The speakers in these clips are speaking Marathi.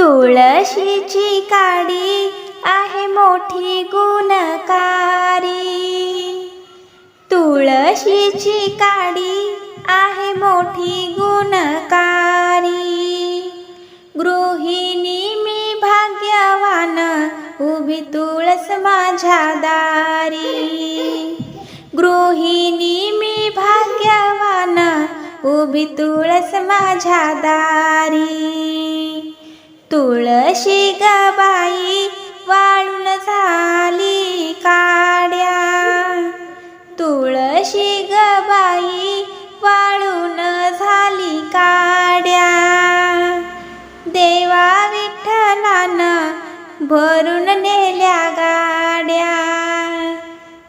तुळशीची काडी आहे मोठी गुणकारी. तुळशीची काडी आहे मोठी गुणकारी. गृहिणी मी भाग्यवान उभी तुळस माझ्या दारी. गृहिणी मी भाग्यवान उभी तुळस माझ्या दारी. तुळशी गबाई वाळून झाली काड्या. तुळशी गबाई वाळून झाली काड्या. देवा विठ्ठलानं भरून नेल्या गाड्या.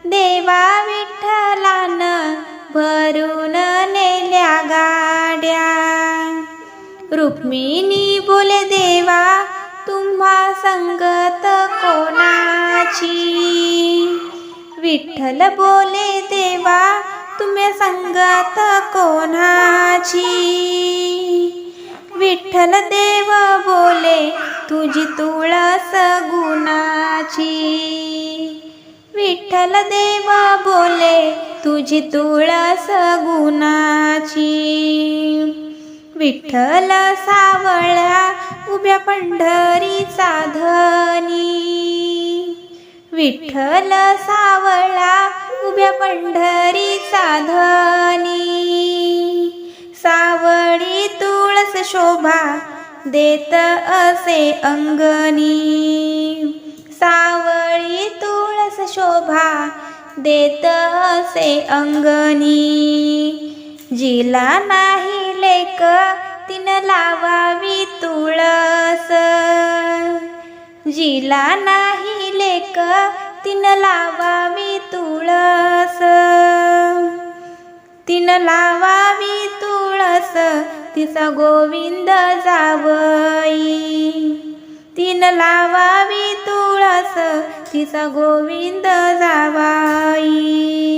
देवा विठ्ठलानं भरून रुक्मिणी बोले देवा तुम्हा संगत कोणाची? विठ्ठल बोले देवा तुम्ही संगत कोणाची? विठ्ठल देव बोले तुझी तुळस गुणाची? विठ्ठल देव बोले तुझी तुळस गुणाची? विठ्ठल सावळ्या उभ्या पंढरीचा धनी. विठ्ठल सावळा उभ्या पंढरीचा धनी. सावळी तुळस शोभा देत असे अंगणी. सावळी तुळस शोभा देत असे अंगणी. जिला नाही लेक तिन लावावी तुळस. जिला नाही लेक तिन लावावी तुळस. तिन लावावी तुळस तिचा गोविंद जावई. तिन लावावी तुळस तिचा गोविंद जावाई.